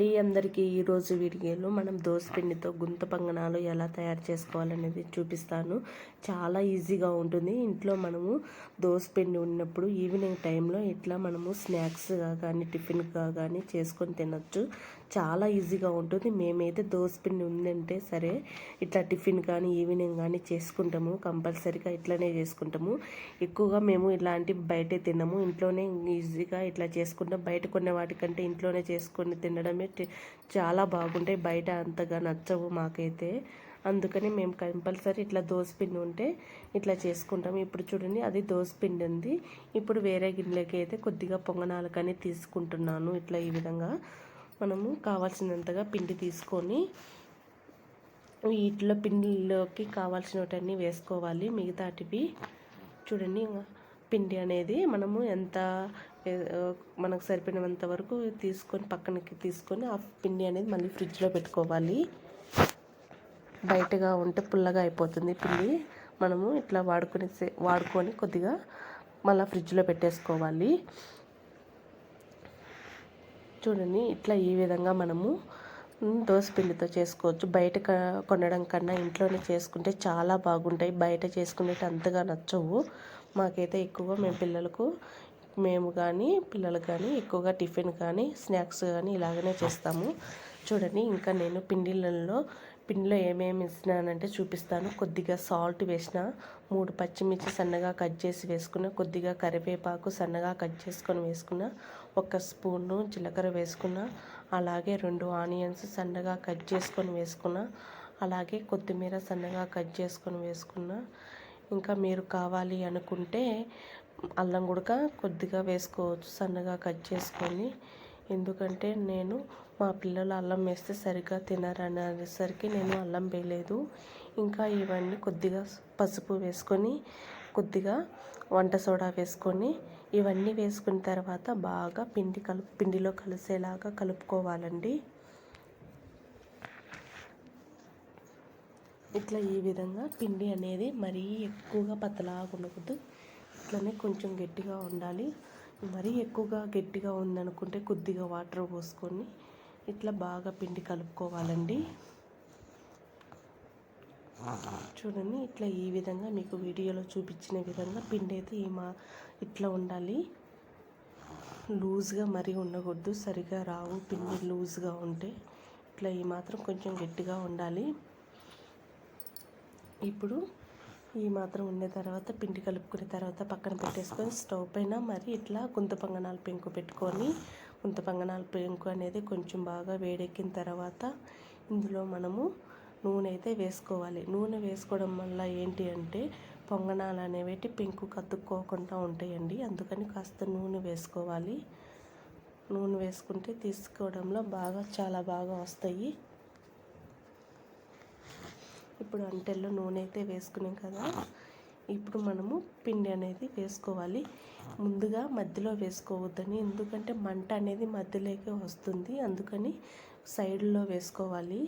అండి అందరికీ ఈరోజు వీడియోలో మనం దోసపిండితో గుంత పంగనాలు ఎలా తయారు చేసుకోవాలనేది చూపిస్తాను. చాలా ఈజీగా ఉంటుంది. ఇంట్లో మనము దోసపిండి ఉన్నప్పుడు ఈవినింగ్ టైంలో ఇట్లా మనము స్నాక్స్గా కానీ టిఫిన్గా కానీ చేసుకొని తినచ్చు. చాలా ఈజీగా ఉంటుంది. మేమైతే దోసపిండి ఉందంటే సరే ఇట్లా టిఫిన్ కానీ ఈవినింగ్ కానీ చేసుకుంటాము. కంపల్సరీగా ఇట్లనే చేసుకుంటాము. ఎక్కువగా మేము ఇలాంటి బయటే తినము. ఇంట్లోనే ఈజీగా ఇట్లా చేసుకుంటాం. బయట కొనే వాటికంటే ఇంట్లోనే చేసుకొని తినడమే చాలా బాగుంటాయి. బయట అంతగా నచ్చవు మాకైతే. అందుకని మేము కంపల్సరీ ఇట్లా దోసపిండి ఉంటే ఇట్లా చేసుకుంటాం ఇప్పుడు చూడండి అది దోసపిండి ఉంది. ఇప్పుడు వేరే గిన్నెలకి అయితే కొద్దిగా పొంగనాలకని తీసుకుంటున్నాను. ఇట్లా ఈ విధంగా. మనము కావాల్సినంతగా పిండి తీసుకొని వీటిలో పిండిలోకి కావాల్సినవన్నీ వేసుకోవాలి. మిగతాటివి చూడండి పిండి అనేది మనము ఎంత మనకు సరిపోయినంత వరకు తీసుకొని పక్కనకి తీసుకొని ఆ పిండి అనేది మళ్ళీ ఫ్రిడ్జ్లో పెట్టుకోవాలి. బయటగా ఉంటే పుల్లగా అయిపోతుంది పిండి. మనము ఇట్లా వాడుకొని వాడుకొని కొద్దిగా మళ్ళీ ఫ్రిడ్జ్లో పెట్టేసుకోవాలి. చూడండి ఇట్లా ఈ విధంగా మనము పిండితో చేసుకోవచ్చు. బయట కొనడం కన్నా ఇంట్లోనే చేసుకుంటే చాలా బాగుంటాయి. బయట చేసుకునేటి అంతగా నచ్చవు. మాకైతే ఎక్కువగా మేము పిల్లలకు మేము కానీ పిల్లలు కానీ ఎక్కువగా టిఫిన్ కానీ స్నాక్స్ కానీ ఇలాగనే చేస్తాము. చూడండి ఇంకా నేను పిండిలలో పిండిలో ఏమేమి ఇస్తున్నానంటే చూపిస్తాను. కొద్దిగా సాల్ట్ వేసిన మూడు పచ్చిమిర్చి సన్నగా కట్ చేసి వేసుకున్న కొద్దిగా కరివేపాకు సన్నగా కట్ చేసుకొని వేసుకున్న ఒక స్పూను జీలకర్ర వేసుకున్న అలాగే రెండు ఆనియన్స్ సన్నగా కట్ చేసుకొని వేసుకున్న అలాగే కొత్తిమీర సన్నగా కట్ చేసుకొని వేసుకున్న. ఇంకా మీరు కావాలి అనుకుంటే అల్లం గుడక కొద్దిగా వేసుకోవచ్చు సన్నగా కట్ చేసుకొని. ఎందుకంటే నేను మా పిల్లలు అల్లం వేస్తే సరిగ్గా తినరని అనేసరికి నేను అల్లం వేయలేదు. ఇంకా ఇవన్నీ కొద్దిగా పసుపు వేసుకొని కొద్దిగా వంట సోడా వేసుకొని ఇవన్నీ వేసుకున్న తర్వాత బాగా పిండి కలుపు పిండిలో కలిసేలాగా కలుపుకోవాలండి. ఇట్లా ఈ విధంగా పిండి అనేది మరీ ఎక్కువగా పతలాగా ఉండకూడదు. ఇట్లనే కొంచెం గట్టిగా ఉండాలి. మరీ ఎక్కువగా గట్టిగా ఉందనుకుంటే కొద్దిగా వాటర్ పోసుకొని ఇట్లా బాగా పిండి కలుపుకోవాలండి. చూడండి ఇట్లా ఈ విధంగా మీకు వీడియోలో చూపించిన విధంగా పిండి అయితే మా ఇట్లా ఉండాలి. లూజ్గా మరీ ఉండకూడదు సరిగా రావు పిండి లూజ్గా ఉంటే. ఇట్లా ఈ మాత్రం కొంచెం గట్టిగా ఉండాలి. ఇప్పుడు ఈ మాత్రం ఉన్న తర్వాత పిండి కలుపుకున్న తర్వాత పక్కన పెట్టేసుకొని స్టవ్ పైన మరి ఇట్లా గుంత పంగనాల పెంకు పెట్టుకొని గుంత పంగనాల పెంకు అనేది కొంచెం బాగా వేడెక్కిన తర్వాత ఇందులో మనము నూనె అయితే వేసుకోవాలి. నూనె వేసుకోవడం వల్ల ఏంటి అంటే పొంగనాలు అనేవి పెంకు కత్తుక్కోకుండా ఉంటాయండి. అందుకని కాస్త నూనె వేసుకోవాలి. నూనె వేసుకుంటే తీసుకోవడంలో బాగా చాలా బాగా వస్తాయి. ఇప్పుడు అంటెల్లో నూనె అయితే వేసుకున్నాం కదా. ఇప్పుడు మనము పిండి అనేది వేసుకోవాలి. ముందుగా మధ్యలో వేసుకోవద్దని ఎందుకంటే మంట అనేది మధ్యలోకి వస్తుంది. అందుకని సైడ్లో వేసుకోవాలి.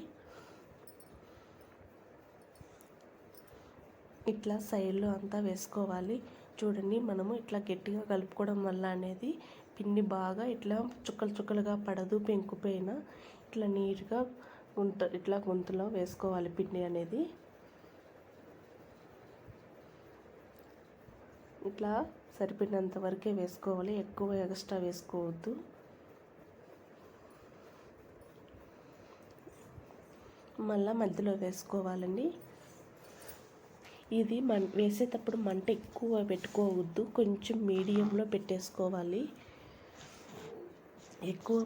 ఇట్లా సైడ్లో అంతా వేసుకోవాలి. చూడండి మనము ఇట్లా గట్టిగా కలుపుకోవడం వల్ల అనేది పిండి బాగా ఇట్లా చుక్కలు చుక్కలుగా పడదు పెంకుపోయిన ఇట్లా నీట్గా గుంత ఇట్లా గుంతలో వేసుకోవాలి పిండి అనేది. ఇట్లా సరిపడినంత వరకే వేసుకోవాలి. ఎక్కువ ఎక్స్ట్రా వేసుకోవద్దు. మళ్ళీ మధ్యలో వేసుకోవాలండి. ఇది మన్ వేసేటప్పుడు మంట ఎక్కువ పెట్టుకోవద్దు. కొంచెం మీడియంలో పెట్టేసుకోవాలి. ఎక్కువ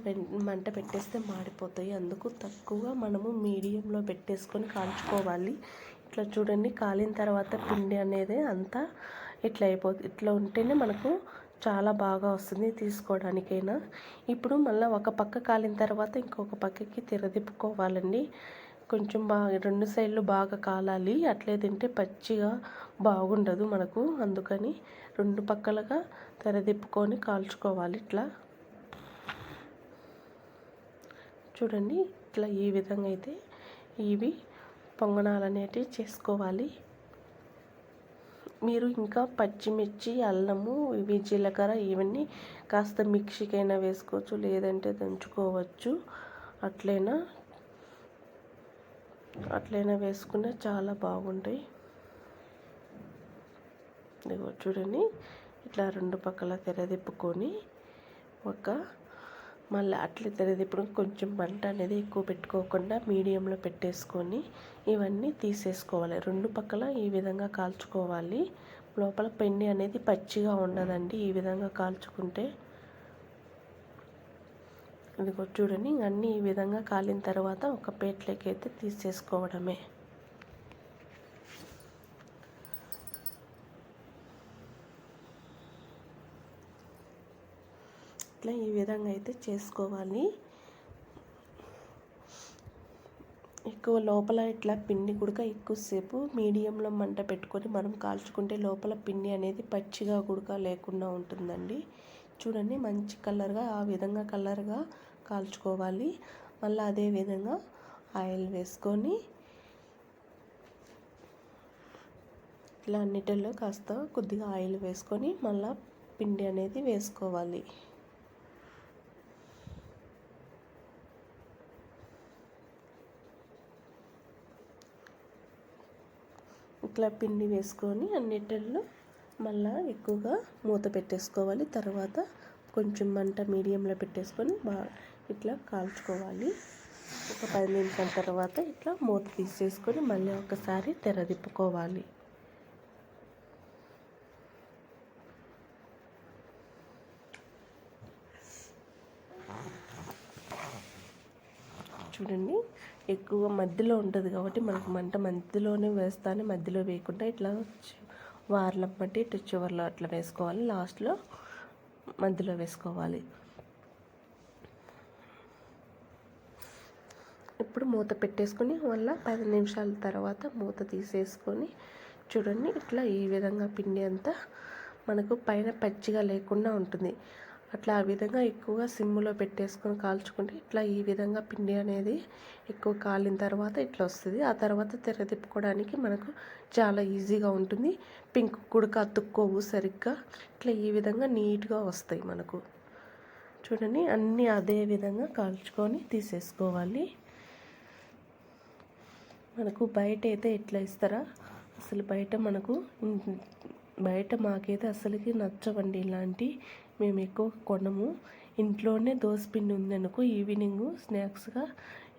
మంట పెట్టేస్తే మాడిపోతాయి. అందుకు తక్కువ మనము మీడియంలో పెట్టేసుకొని కాల్చుకోవాలి. ఇట్లా చూడండి కాలిన తర్వాత పిండి అనేది అంతా ఇట్లా అయిపోతుంది ఇట్లా ఉంటేనే మనకు చాలా బాగా వస్తుంది తీసుకోవడానికైనా. ఇప్పుడు మళ్ళీ ఒక పక్క కాలిన తర్వాత ఇంకొక పక్కకి తిరదిప్పుకోవాలండి. కొంచెం బాగా రెండు సైడ్లు బాగా కాలాలి. అట్లే తింటే పచ్చిగా బాగుండదు మనకు. అందుకని రెండు పక్కలుగా తెరదిప్పుకొని కాల్చుకోవాలి ఇట్లా. చూడండి ఇట్లా ఈ విధంగా అయితే ఇవి పొంగనాలు అనేటివి చేసుకోవాలి. మీరు ఇంకా పచ్చిమిర్చి అల్లము ఇవి జీలకర్ర ఇవన్నీ కాస్త మిక్సీకైనా వేసుకోవచ్చు లేదంటే దంచుకోవచ్చు. అట్లైనా అట్లైనా వేసుకున్న చాలా బాగుంటాయి. ఇదిగో చూడండి ఇట్లా రెండు పక్కల తెరదిప్పుకొని ఒక మళ్ళీ అట్లా తెరదిప్పుడు కొంచెం మంట అనేది ఎక్కువ పెట్టుకోకుండా మీడియంలో పెట్టేసుకొని ఇవన్నీ తీసేసుకోవాలి. రెండు పక్కల ఈ విధంగా కాల్చుకోవాలి. లోపల పిండి అనేది పచ్చిగా ఉండదండి. ఈ విధంగా కాల్చుకుంటే ఇదిగో చూడండి అన్నీ ఈ విధంగా కాలిన తర్వాత ఒక ప్లేట్లోకి అయితే తీసేసుకోవడమే. ఇట్లా ఈ విధంగా అయితే చేసుకోవాలి. ఎక్కువ లోపల ఇట్లా పిండి కూడా ఎక్కువసేపు మీడియంలో మంట పెట్టుకొని మనం కాల్చుకుంటే లోపల పిండి అనేది పచ్చిగా గుడక లేకుండా ఉంటుందండి. చూడండి మంచి కలర్గా ఆ విధంగా కలర్గా కాల్చుకోవాలి. మళ్ళీ అదే విధంగా ఆయిల్ వేసుకొని ఇలా అన్నిటిలో కాస్త కొద్దిగా ఆయిల్ వేసుకొని మళ్ళీ పిండి అనేది వేసుకోవాలి. ఇట్లా పిండి వేసుకొని అన్నిటిలో మళ్ళీ ఎక్కువగా మూత పెట్టేసుకోవాలి. తర్వాత కొంచెం మంట మీడియంలో పెట్టేసుకొని బాగా ఇట్లా కాల్చుకోవాలి. ఒక పది నిమిషాల తర్వాత ఇట్లా మూత తీసేసుకొని మళ్ళీ ఒకసారి తెరదిప్పుకోవాలి చూడండి ఎక్కువ మధ్యలో ఉంటుంది కాబట్టి మనకు మంట మధ్యలోనే వేస్తానే మధ్యలో వేయకుండా ఇట్లా వార్లం బట్టి ఇటు చివర్లో అట్లా వేసుకోవాలి. లాస్ట్లో మధ్యలో వేసుకోవాలి. ఇప్పుడు మూత పెట్టేసుకొని మళ్ళీ పది నిమిషాల తర్వాత మూత తీసేసుకొని చూడండి ఇట్లా ఈ విధంగా పిండి అంతా మనకు పైన పచ్చిగా లేకుండా ఉంటుంది. అట్లా ఆ విధంగా ఎక్కువగా సిమ్లో పెట్టేసుకొని కాల్చుకుంటే ఇట్లా ఈ విధంగా పిండి అనేది ఎక్కువ కాలిన తర్వాత ఇట్లా వస్తుంది. ఆ తర్వాత తెర తిప్పుకోవడానికి మనకు చాలా ఈజీగా ఉంటుంది. పింక్ కుడక అతుక్కోవు సరిగ్గా. ఇట్లా ఈ విధంగా నీట్గా వస్తాయి మనకు. చూడండి అన్నీ అదే విధంగా కాల్చుకొని తీసేసుకోవాలి. మనకు బయట అయితే ఎట్లా ఇస్తారా? అసలు బయట మనకు బయట మాకైతే అసలుకి నచ్చవండి. ఇలాంటి మేము ఎక్కువ కొనము. ఇంట్లోనే దోసపిండి ఉందనుకో ఈవినింగ్ స్నాక్స్గా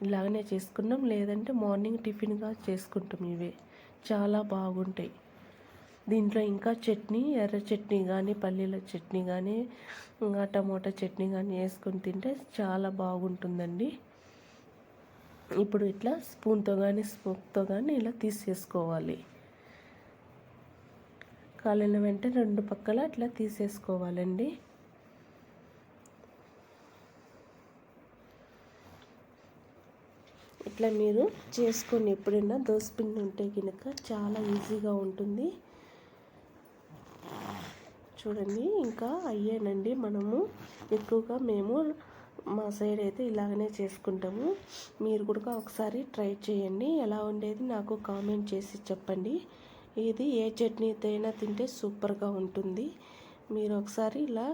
ఇలాగనే చేసుకున్నాం లేదంటే మార్నింగ్ టిఫిన్గా చేసుకుంటాం ఇవే. చాలా బాగుంటాయి. దీంట్లో ఇంకా చట్నీ ఎర్ర చట్నీ కానీ పల్లీల చట్నీ కానీ ఇంకా టమోటా చట్నీ కానీ వేసుకొని తింటే చాలా బాగుంటుందండి. ఇప్పుడు ఇట్లా స్పూన్తో కానీ స్పూన్తో కానీ ఇలా తీసేసుకోవాలి. కాలిన వెంటనే రెండు పక్కల అట్లా తీసేసుకోవాలండి. ఇట్లా మీరు చేసుకొని ఎప్పుడైనా దోసపిండి ఉంటే కనుక చాలా ఈజీగా ఉంటుంది. చూడండి ఇంకా అయ్యానండి మనము. ఎక్కువగా మేము మా సైడ్ అయితే ఇలాగనే చేసుకుంటాము. మీరు కూడా ఒకసారి ట్రై చేయండి. ఎలా ఉండేది నాకు కామెంట్ చేసి చెప్పండి. ఇది ఏ చట్నీతో అయినా తింటే సూపర్గా ఉంటుంది. మీరు ఒకసారి ఇలా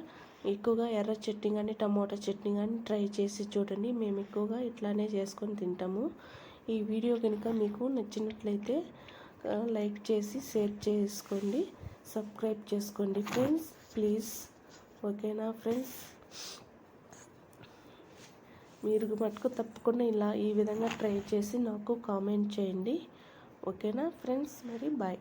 ఎక్కువగా ఎర్ర చట్నీ కానీ టమోటా చట్నీ కానీ ట్రై చేసి చూడండి. మేము ఎక్కువగా ఇట్లానే చేసుకొని తింటాము. ఈ వీడియో కనుక మీకు నచ్చినట్లయితే లైక్ చేసి షేర్ చేసుకోండి. సబ్స్క్రైబ్ చేసుకోండి ఫ్రెండ్స్. ప్లీజ్. ఓకేనా ఫ్రెండ్స్? మీరు మటుకు తప్పకుండా ఇలా ఈ విధంగా ట్రై చేసి నాకు కామెంట్ చేయండి. ఓకేనా? ఫ్రెండ్స్ మరి బాయ్.